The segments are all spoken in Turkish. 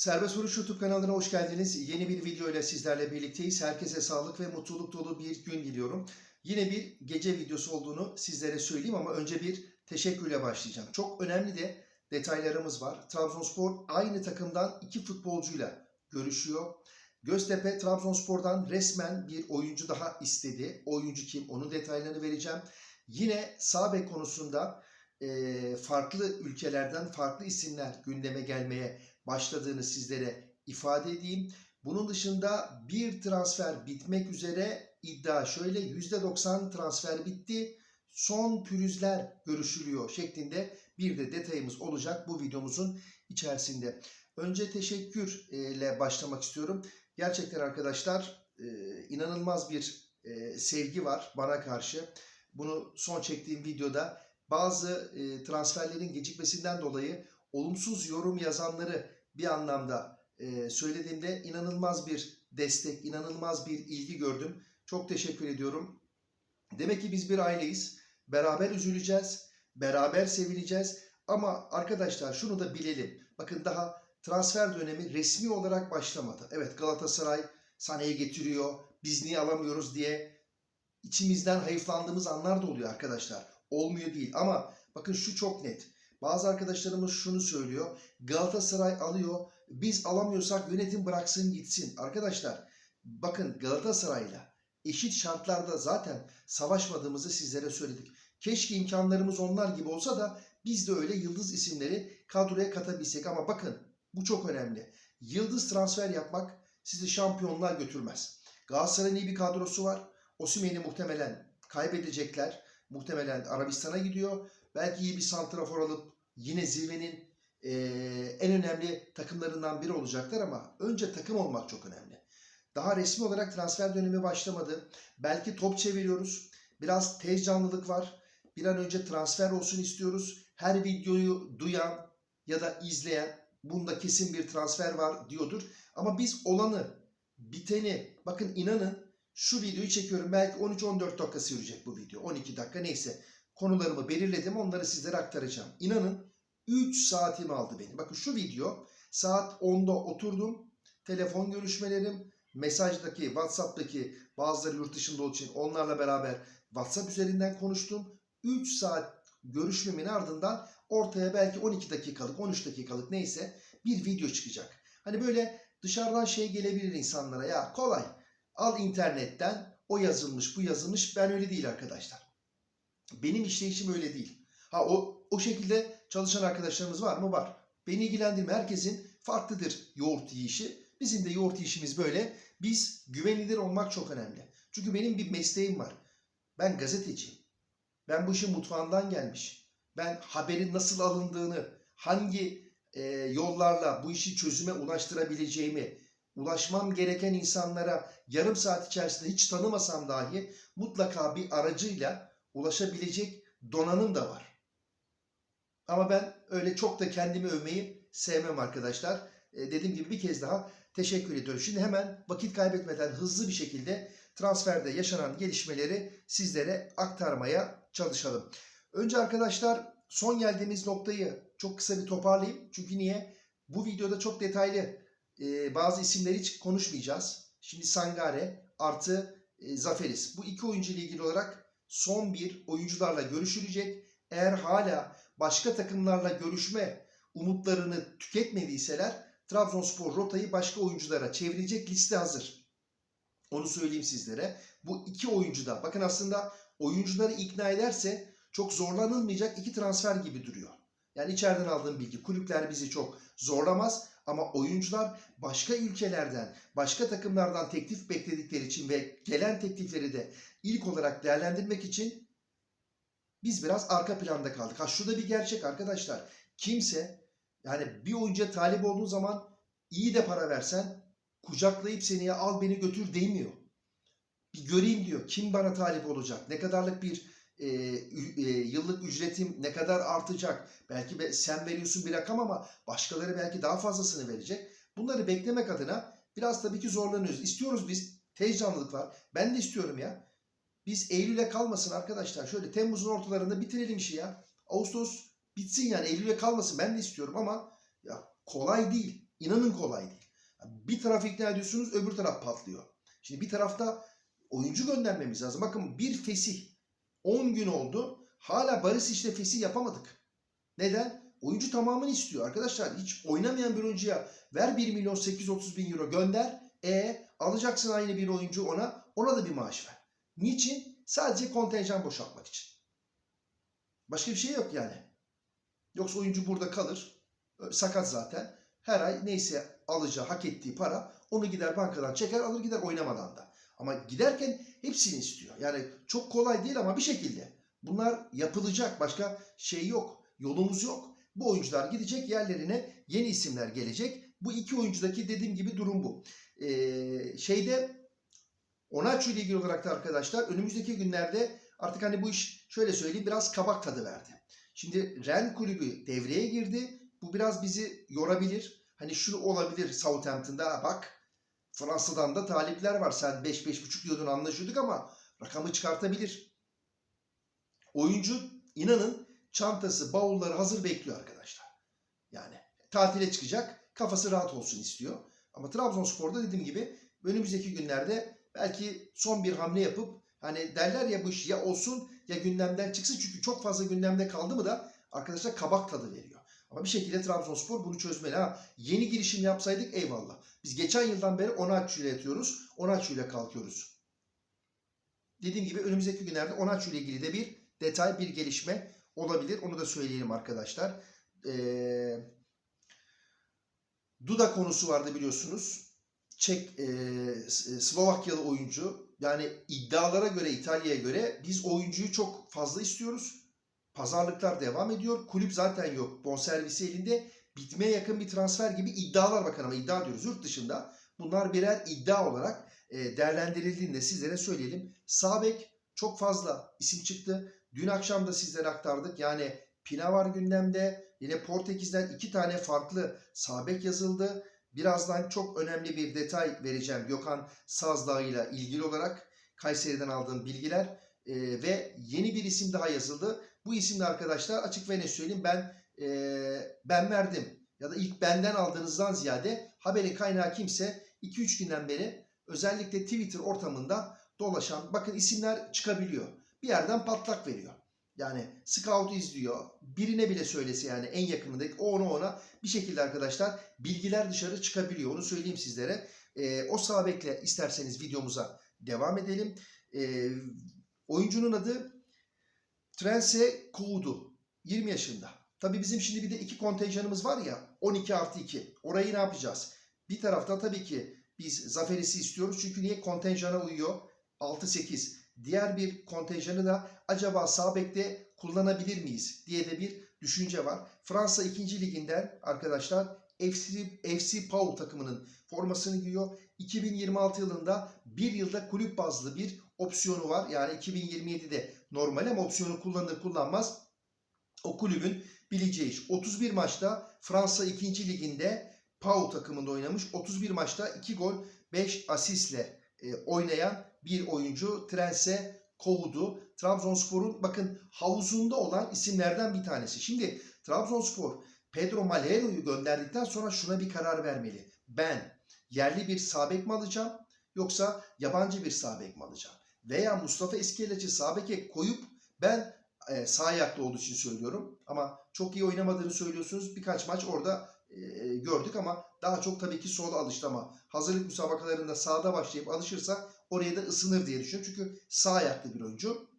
Serbest Vuruş YouTube kanalına hoş geldiniz. Yeni bir video ile sizlerle birlikteyiz. Herkese sağlık ve mutluluk dolu bir gün diliyorum. Yine bir gece videosu olduğunu sizlere söyleyeyim ama önce bir teşekkürle başlayacağım. Çok önemli de detaylarımız var. Trabzonspor aynı takımdan iki futbolcuyla görüşüyor. Göztepe Trabzonspor'dan resmen bir oyuncu daha istedi. Oyuncu kim? Onun detaylarını vereceğim. Yine sağ bek konusunda farklı ülkelerden farklı isimler gündeme gelmeye başladığını sizlere ifade edeyim. Bunun dışında bir transfer bitmek üzere iddia şöyle %90 transfer bitti. Son pürüzler görüşülüyor şeklinde bir de detayımız olacak bu videomuzun içerisinde. Önce teşekkürle başlamak istiyorum. Gerçekten arkadaşlar e, inanılmaz bir e, sevgi var bana karşı. Bunu son çektiğim videoda bazı e, transferlerin gecikmesinden dolayı olumsuz yorum yazanları bir anlamda e, söylediğimde inanılmaz bir destek, inanılmaz bir ilgi gördüm. Çok teşekkür ediyorum. Demek ki biz bir aileyiz. Beraber üzüleceğiz, beraber sevineceğiz. Ama arkadaşlar şunu da bilelim. Bakın daha transfer dönemi resmi olarak başlamadı. Evet Galatasaray Sané'yi getiriyor. Biz niye alamıyoruz diye içimizden hayıflandığımız anlar da oluyor arkadaşlar. Olmuyor değil ama bakın şu çok net. Bazı arkadaşlarımız şunu söylüyor. Galatasaray alıyor. Biz alamıyorsak yönetim bıraksın gitsin. Arkadaşlar bakın Galatasaray'la eşit şartlarda zaten savaşmadığımızı sizlere söyledik. Keşke imkanlarımız onlar gibi olsa da biz de öyle yıldız isimleri kadroya katabilsek. Ama bakın bu çok önemli. Yıldız transfer yapmak sizi şampiyonluğa götürmez. Galatasaray'ın iyi bir kadrosu var. Osimhen'i muhtemelen kaybedecekler. Muhtemelen Arabistan'a gidiyor. Belki iyi bir santrafor alıp yine zirvenin e, en önemli takımlarından biri olacaklar ama önce takım olmak çok önemli. Daha resmi olarak transfer dönemi başlamadı. Belki top çeviriyoruz. Biraz tez canlılık var. Bir an önce transfer olsun istiyoruz. Her videoyu duyan ya da izleyen bunda kesin bir transfer var diyordur. Ama biz olanı, biteni, bakın inanın şu videoyu çekiyorum. Belki 13-14 dakika sürecek bu video. 12 dakika neyse. Konularımı belirledim. Onları sizlere aktaracağım. İnanın 3 saatimi aldı benim. Bakın şu video saat 10'da oturdum. Telefon görüşmelerim, mesajdaki, WhatsApp'taki bazıları yurt dışında olduğu için onlarla beraber WhatsApp üzerinden konuştum. 3 saat görüşmemin ardından ortaya belki 12 dakikalık, 13 dakikalık neyse bir video çıkacak. Hani böyle dışarıdan şey gelebilir insanlara ya kolay al internetten o yazılmış bu yazılmış ben öyle değil arkadaşlar. Benim işleyişim öyle değil. Ha o o şekilde çalışan arkadaşlarımız var mı? Var. Beni ilgilendirme. Herkesin farklıdır yoğurt yiyişi. Bizim de yoğurt yiyişimiz böyle. Biz güvenilir olmak çok önemli. Çünkü benim bir mesleğim var. Ben gazeteciyim. Ben bu işin mutfağından gelmiş. Ben haberin nasıl alındığını, hangi e, yollarla bu işi çözüme ulaştırabileceğimi, ulaşmam gereken insanlara yarım saat içerisinde hiç tanımasam dahi mutlaka bir aracıyla ulaşabilecek donanım da var. Ama ben öyle çok da kendimi övmeyi sevmem arkadaşlar. E, dediğim gibi bir kez daha teşekkür ediyorum. Şimdi hemen vakit kaybetmeden hızlı bir şekilde transferde yaşanan gelişmeleri sizlere aktarmaya çalışalım. Önce arkadaşlar son geldiğimiz noktayı çok kısa bir toparlayayım. Çünkü niye? Bu videoda çok detaylı e, bazı isimleri hiç konuşmayacağız. Şimdi Sangare artı e, Zaferis. Bu iki oyuncu ile ilgili olarak son bir oyuncularla görüşülecek. Eğer hala başka takımlarla görüşme umutlarını tüketmediyseler Trabzonspor rotayı başka oyunculara çevirecek liste hazır. Onu söyleyeyim sizlere. Bu iki oyuncu da bakın aslında oyuncuları ikna ederse çok zorlanılmayacak iki transfer gibi duruyor. Yani içeriden aldığım bilgi kulüpler bizi çok zorlamaz ama oyuncular başka ülkelerden, başka takımlardan teklif bekledikleri için ve gelen teklifleri de ilk olarak değerlendirmek için biz biraz arka planda kaldık. Ha şu bir gerçek arkadaşlar. Kimse yani bir oyuncuya talip olduğun zaman iyi de para versen kucaklayıp seni al beni götür demiyor. Bir göreyim diyor. Kim bana talip olacak? Ne kadarlık bir e, e, yıllık ücretim ne kadar artacak? Belki be, sen veriyorsun bir rakam ama başkaları belki daha fazlasını verecek. Bunları beklemek adına biraz tabii ki zorlanıyoruz. İstiyoruz biz. Tez canlılık var. Ben de istiyorum ya. Biz Eylül'e kalmasın arkadaşlar. Şöyle Temmuz'un ortalarında bitirelim işi ya. Ağustos bitsin yani Eylül'e kalmasın. Ben de istiyorum ama ya kolay değil. İnanın kolay değil. Bir taraf ikna ediyorsunuz öbür taraf patlıyor. Şimdi bir tarafta oyuncu göndermemiz lazım. Bakın bir fesih 10 gün oldu. Hala Barisic'le fesih yapamadık. Neden? Oyuncu tamamını istiyor. Arkadaşlar hiç oynamayan bir oyuncuya ver 1 milyon 830 bin euro gönder. E alacaksın aynı bir oyuncu ona. Ona da bir maaş ver. Niçin? Sadece kontenjan boşaltmak için. Başka bir şey yok yani. Yoksa oyuncu burada kalır. Sakat zaten. Her ay neyse alacağı, hak ettiği para onu gider bankadan çeker alır gider oynamadan da. Ama giderken hepsini istiyor. Yani çok kolay değil ama bir şekilde. Bunlar yapılacak. Başka şey yok. Yolumuz yok. Bu oyuncular gidecek yerlerine yeni isimler gelecek. Bu iki oyuncudaki dediğim gibi durum bu. Ee, şeyde Onaçu ile ilgili olarak da arkadaşlar önümüzdeki günlerde artık hani bu iş şöyle söyleyeyim biraz kabak tadı verdi. Şimdi Ren kulübü devreye girdi. Bu biraz bizi yorabilir. Hani şu olabilir Southampton'da bak Fransa'dan da talipler var. Sen 5-5,5 diyordun anlaşıyorduk ama rakamı çıkartabilir. Oyuncu inanın çantası, bavulları hazır bekliyor arkadaşlar. Yani tatile çıkacak, kafası rahat olsun istiyor. Ama Trabzonspor'da dediğim gibi önümüzdeki günlerde belki son bir hamle yapıp hani derler ya bu iş ya olsun ya gündemden çıksın. Çünkü çok fazla gündemde kaldı mı da arkadaşlar kabak tadı veriyor. Ama bir şekilde Trabzonspor bunu çözmeli. Ha, yeni girişim yapsaydık eyvallah. Biz geçen yıldan beri Onaçu ile yatıyoruz. Onaçu ile kalkıyoruz. Dediğim gibi önümüzdeki günlerde Onaçu ile ilgili de bir detay, bir gelişme olabilir. Onu da söyleyelim arkadaşlar. Ee, Duda konusu vardı biliyorsunuz. Çek, e, Slovakyalı oyuncu. Yani iddialara göre, İtalya'ya göre biz oyuncuyu çok fazla istiyoruz. Pazarlıklar devam ediyor. Kulüp zaten yok. Bonservisi elinde. Bitmeye yakın bir transfer gibi iddialar bakın ama iddia diyoruz yurt dışında. Bunlar birer iddia olarak e, değerlendirildiğinde sizlere söyleyelim. Sabek çok fazla isim çıktı. Dün akşam da sizlere aktardık. Yani Pina var gündemde. Yine Portekiz'den iki tane farklı sabek yazıldı. Birazdan çok önemli bir detay vereceğim Gökhan Sazdağ ile ilgili olarak Kayseri'den aldığım bilgiler e, ve yeni bir isim daha yazıldı. Bu isimde arkadaşlar açık ve ne söyleyeyim ben e, ben verdim ya da ilk benden aldığınızdan ziyade haberin kaynağı kimse 2-3 günden beri özellikle Twitter ortamında dolaşan bakın isimler çıkabiliyor. Bir yerden patlak veriyor. Yani scout izliyor. Birine bile söylese yani en yakınındaki o ona ona bir şekilde arkadaşlar bilgiler dışarı çıkabiliyor. Onu söyleyeyim sizlere. E, o sabekle isterseniz videomuza devam edelim. E, oyuncunun adı Trense Kuğdu. 20 yaşında. Tabii bizim şimdi bir de iki kontenjanımız var ya 12 artı 2. Orayı ne yapacağız? Bir tarafta tabii ki biz Zaferis'i istiyoruz. Çünkü niye kontenjana uyuyor? 6-8. Diğer bir kontenjanı da acaba sağ bekte kullanabilir miyiz diye de bir düşünce var. Fransa 2. liginden arkadaşlar FC, FC Pau takımının formasını giyiyor. 2026 yılında bir yılda kulüp bazlı bir opsiyonu var. Yani 2027'de normal ama opsiyonu kullanır kullanmaz o kulübün bileceği iş. 31 maçta Fransa 2. liginde Pau takımında oynamış. 31 maçta 2 gol 5 asistle e, oynayan bir oyuncu Trense Kovdu. Trabzonspor'un bakın havuzunda olan isimlerden bir tanesi. Şimdi Trabzonspor Pedro Malhero'yu gönderdikten sonra şuna bir karar vermeli. Ben yerli bir sabek mi alacağım yoksa yabancı bir sabek mi alacağım? Veya Mustafa Eskelacı sabeke koyup ben e, sağ ayaklı olduğu için söylüyorum ama çok iyi oynamadığını söylüyorsunuz. Birkaç maç orada gördük ama daha çok tabii ki sola alıştı ama hazırlık müsabakalarında sağda başlayıp alışırsa oraya da ısınır diye düşünüyorum. Çünkü sağ ayaklı bir oyuncu.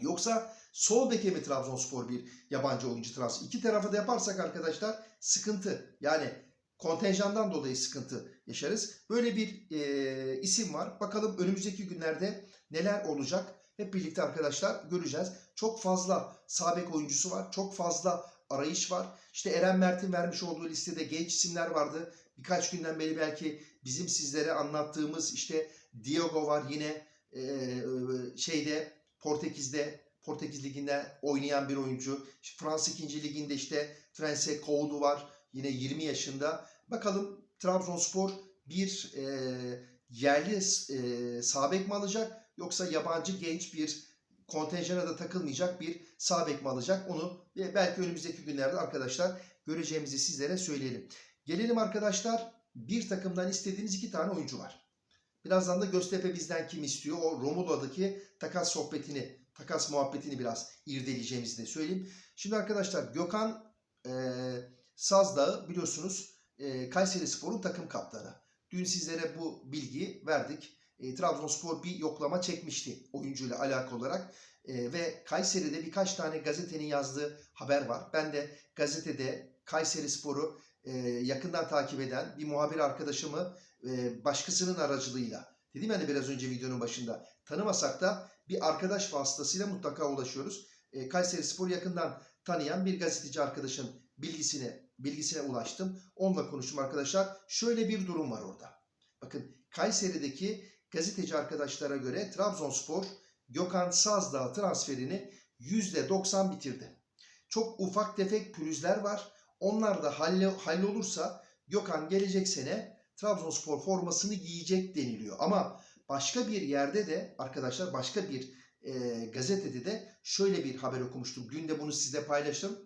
Yoksa sol beke mi Trabzonspor bir yabancı oyuncu transfer? İki tarafa da yaparsak arkadaşlar sıkıntı. Yani kontenjandan dolayı sıkıntı yaşarız. Böyle bir e, isim var. Bakalım önümüzdeki günlerde neler olacak? Hep birlikte arkadaşlar göreceğiz. Çok fazla sabek oyuncusu var. Çok fazla arayış var. İşte Eren Mert'in vermiş olduğu listede genç isimler vardı. Birkaç günden beri belki bizim sizlere anlattığımız işte Diogo var yine e, şeyde Portekiz'de Portekiz Ligi'nde oynayan bir oyuncu. İşte Fransa 2. Ligi'nde işte Trense Koudu var. Yine 20 yaşında. Bakalım Trabzonspor bir e, yerli e, sabek mi alacak yoksa yabancı genç bir kontenjana da takılmayacak bir sabek mi alacak onu belki önümüzdeki günlerde arkadaşlar göreceğimizi sizlere söyleyelim. Gelelim arkadaşlar bir takımdan istediğimiz iki tane oyuncu var. Birazdan da Göztepe bizden kim istiyor? O Romulo'daki takas sohbetini, takas muhabbetini biraz irdeleyeceğimizi de söyleyeyim. Şimdi arkadaşlar Gökhan e, Sazdağ'ı biliyorsunuz e, Kayseri Spor'un takım kaptanı. Dün sizlere bu bilgiyi verdik. E, Trabzonspor bir yoklama çekmişti oyuncuyla alakalı olarak. E, ve Kayseri'de birkaç tane gazetenin yazdığı haber var. Ben de gazetede Kayseri Spor'u e, yakından takip eden bir muhabir arkadaşımı e, başkasının aracılığıyla dedim yani biraz önce videonun başında tanımasak da bir arkadaş vasıtasıyla mutlaka ulaşıyoruz. E, Kayseri Spor'u yakından tanıyan bir gazeteci arkadaşın bilgisine bilgisine ulaştım. Onunla konuştum arkadaşlar. Şöyle bir durum var orada. Bakın Kayseri'deki gazeteci arkadaşlara göre Trabzonspor Gökhan Sazdağ transferini %90 bitirdi. Çok ufak tefek pürüzler var. Onlar da halle, hallolursa Gökhan gelecek sene Trabzonspor formasını giyecek deniliyor. Ama başka bir yerde de arkadaşlar başka bir e, gazetede de şöyle bir haber okumuştum. Dün de bunu sizle paylaştım.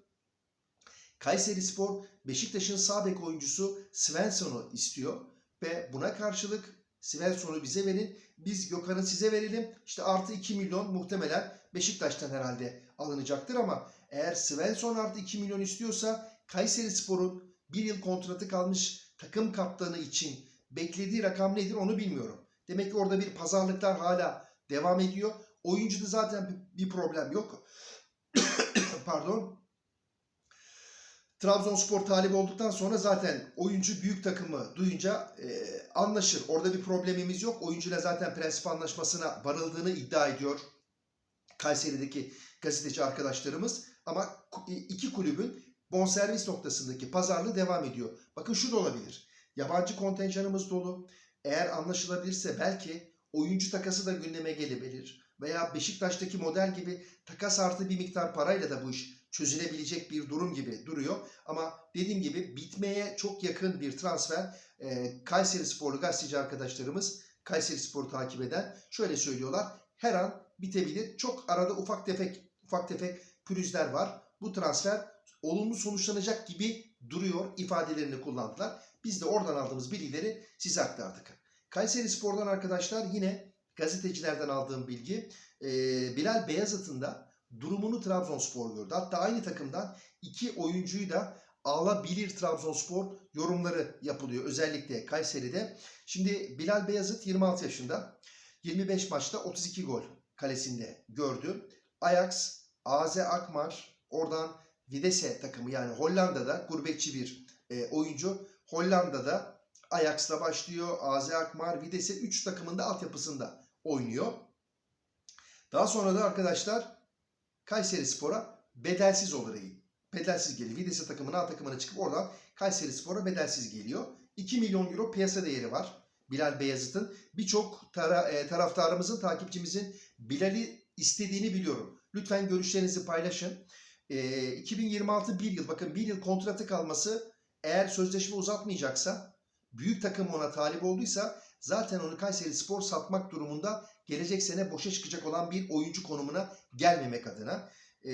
Kayseri Spor Beşiktaş'ın sağ bek oyuncusu Svensson'u istiyor ve buna karşılık Svensson'u bize verin. Biz Gökhan'ı size verelim. İşte artı 2 milyon muhtemelen Beşiktaş'tan herhalde alınacaktır ama eğer Svensson artı 2 milyon istiyorsa Kayseri Spor'un bir yıl kontratı kalmış takım kaptanı için beklediği rakam nedir onu bilmiyorum. Demek ki orada bir pazarlıklar hala devam ediyor. Oyuncuda zaten bir problem yok. Pardon. Trabzonspor talip olduktan sonra zaten oyuncu büyük takımı duyunca e, anlaşır. Orada bir problemimiz yok. Oyuncuyla zaten prensip anlaşmasına varıldığını iddia ediyor Kayseri'deki gazeteci arkadaşlarımız. Ama iki kulübün bonservis noktasındaki pazarlığı devam ediyor. Bakın şu da olabilir. Yabancı kontenjanımız dolu. Eğer anlaşılabilirse belki oyuncu takası da gündeme gelebilir. Veya Beşiktaş'taki model gibi takas artı bir miktar parayla da bu iş çözülebilecek bir durum gibi duruyor. Ama dediğim gibi bitmeye çok yakın bir transfer. E, Kayseri Sporlu gazeteci arkadaşlarımız Kayseri Spor'u takip eden şöyle söylüyorlar. Her an bitebilir. Çok arada ufak tefek ufak tefek pürüzler var. Bu transfer olumlu sonuçlanacak gibi duruyor ifadelerini kullandılar. Biz de oradan aldığımız bilgileri size aktardık. Kayseri Spor'dan arkadaşlar yine gazetecilerden aldığım bilgi e, Bilal Beyazıt'ın da durumunu Trabzonspor gördü. Hatta aynı takımdan iki oyuncuyu da alabilir Trabzonspor yorumları yapılıyor. Özellikle Kayseri'de. Şimdi Bilal Beyazıt 26 yaşında. 25 maçta 32 gol kalesinde gördü. Ajax, AZ Akmar, oradan Vitesse takımı yani Hollanda'da gurbetçi bir e, oyuncu. Hollanda'da Ajax'la başlıyor. AZ Akmar, Vitesse 3 takımında altyapısında oynuyor. Daha sonra da arkadaşlar Kayseri Spor'a bedelsiz olarak bedelsiz geliyor. Vitesse takımına A takımına çıkıp oradan Kayseri Spor'a bedelsiz geliyor. 2 milyon euro piyasa değeri var. Bilal Beyazıt'ın. Birçok tara, e, taraftarımızın, takipçimizin Bilal'i istediğini biliyorum. Lütfen görüşlerinizi paylaşın. E, 2026 bir yıl, bakın bir yıl kontratı kalması eğer sözleşme uzatmayacaksa, büyük takım ona talip olduysa zaten onu Kayseri Spor satmak durumunda gelecek sene boşa çıkacak olan bir oyuncu konumuna gelmemek adına. E,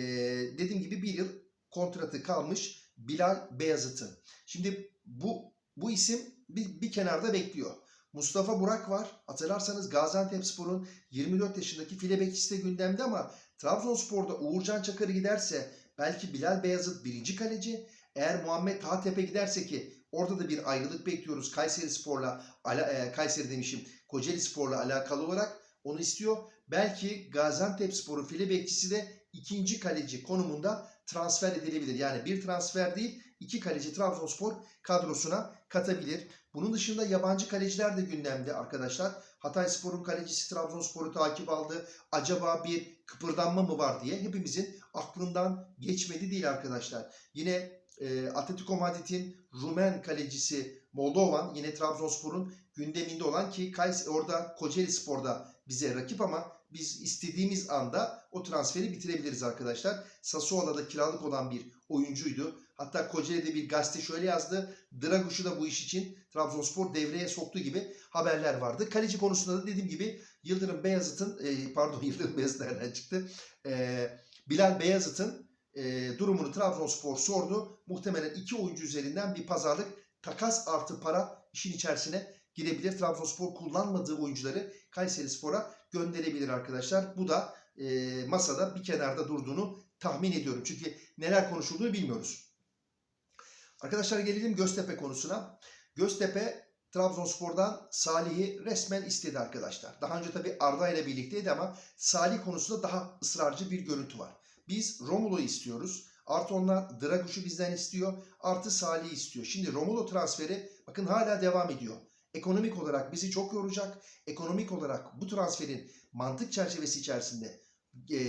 dediğim gibi bir yıl kontratı kalmış Bilal Beyazıt'ın. Şimdi bu bu isim bir, bir kenarda bekliyor. Mustafa Burak var. Hatırlarsanız Gaziantepspor'un 24 yaşındaki filebekisi de gündemde ama Trabzonspor'da Uğurcan Çakır giderse belki Bilal Beyazıt birinci kaleci. Eğer Muhammed Tahtepe giderse ki orada da bir ayrılık bekliyoruz. Kayseri Spor'la, e, Kayseri demişim, Kocaeli Spor'la alakalı olarak onu istiyor. Belki Gaziantepspor'un file bekçisi de ikinci kaleci konumunda transfer edilebilir. Yani bir transfer değil iki kaleci Trabzonspor kadrosuna katabilir. Bunun dışında yabancı kaleciler de gündemde arkadaşlar. Hatayspor'un kalecisi Trabzonspor'u takip aldı. Acaba bir kıpırdanma mı var diye hepimizin aklından geçmedi değil arkadaşlar. Yine e, Atletico Madrid'in Rumen kalecisi Moldovan yine Trabzonspor'un gündeminde olan ki Kays orada Kocaeli Spor'da bize rakip ama biz istediğimiz anda o transferi bitirebiliriz arkadaşlar. Sassuolo'da kiralık olan bir oyuncuydu. Hatta Kocaeli'de bir gazete şöyle yazdı. Draguş'u da bu iş için Trabzonspor devreye soktu gibi haberler vardı. Kaleci konusunda da dediğim gibi Yıldırım Beyazıt'ın e, pardon Yıldırım Beyazıt nereden çıktı? E, Bilal Beyazıt'ın e, durumunu Trabzonspor sordu. Muhtemelen iki oyuncu üzerinden bir pazarlık takas artı para işin içerisine girebilir. Trabzonspor kullanmadığı oyuncuları Kayseri Spor'a gönderebilir arkadaşlar. Bu da e, masada bir kenarda durduğunu tahmin ediyorum. Çünkü neler konuşulduğunu bilmiyoruz. Arkadaşlar gelelim Göztepe konusuna. Göztepe Trabzonspor'dan Salih'i resmen istedi arkadaşlar. Daha önce tabii Arda ile birlikteydi ama Salih konusunda daha ısrarcı bir görüntü var. Biz Romulo'yu istiyoruz. Artı onlar Draguş'u bizden istiyor. Artı Salih'i istiyor. Şimdi Romulo transferi bakın hala devam ediyor. Ekonomik olarak bizi çok yoracak. Ekonomik olarak bu transferin mantık çerçevesi içerisinde e,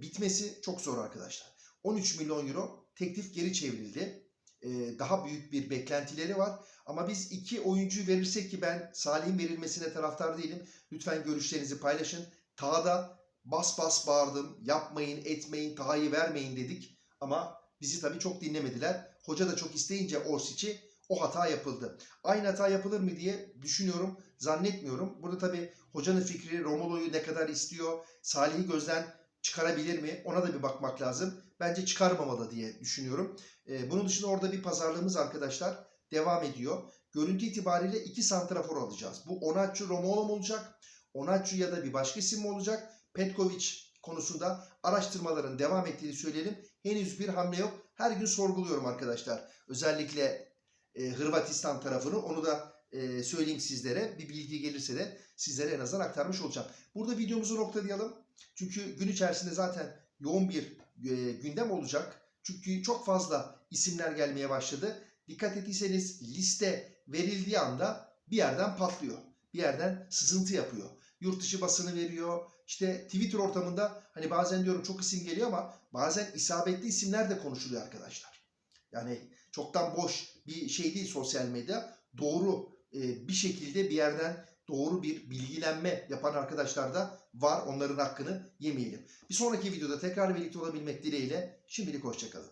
bitmesi çok zor arkadaşlar. 13 milyon euro teklif geri çevrildi. E, daha büyük bir beklentileri var. Ama biz iki oyuncu verirsek ki ben Salih'in verilmesine taraftar değilim. Lütfen görüşlerinizi paylaşın. Taha'da bas bas bağırdım. Yapmayın, etmeyin, Taha'yı vermeyin dedik. Ama bizi tabii çok dinlemediler. Hoca da çok isteyince Orsic'i o hata yapıldı. Aynı hata yapılır mı diye düşünüyorum. Zannetmiyorum. Burada tabii hocanın fikri Romulo'yu ne kadar istiyor, Salih'i gözden çıkarabilir mi? Ona da bir bakmak lazım. Bence çıkarmamalı diye düşünüyorum. Ee, bunun dışında orada bir pazarlığımız arkadaşlar devam ediyor. Görüntü itibariyle iki santrafor alacağız. Bu Onatçı Romolo mu olacak? Onatçı ya da bir başka isim mi olacak? Petkovic konusunda araştırmaların devam ettiğini söyleyelim. Henüz bir hamle yok. Her gün sorguluyorum arkadaşlar. Özellikle e, Hırvatistan tarafını onu da e, söyleyeyim sizlere. Bir bilgi gelirse de sizlere en azından aktarmış olacağım. Burada videomuzu noktalayalım. Çünkü gün içerisinde zaten yoğun bir e, gündem olacak. Çünkü çok fazla isimler gelmeye başladı. Dikkat ettiyseniz liste verildiği anda bir yerden patlıyor. Bir yerden sızıntı yapıyor. Yurt dışı basını veriyor. İşte Twitter ortamında hani bazen diyorum çok isim geliyor ama bazen isabetli isimler de konuşuluyor arkadaşlar. Yani çoktan boş bir şey değil sosyal medya. Doğru e, bir şekilde bir yerden doğru bir bilgilenme yapan arkadaşlar da var. Onların hakkını yemeyelim. Bir sonraki videoda tekrar birlikte olabilmek dileğiyle şimdilik hoşçakalın.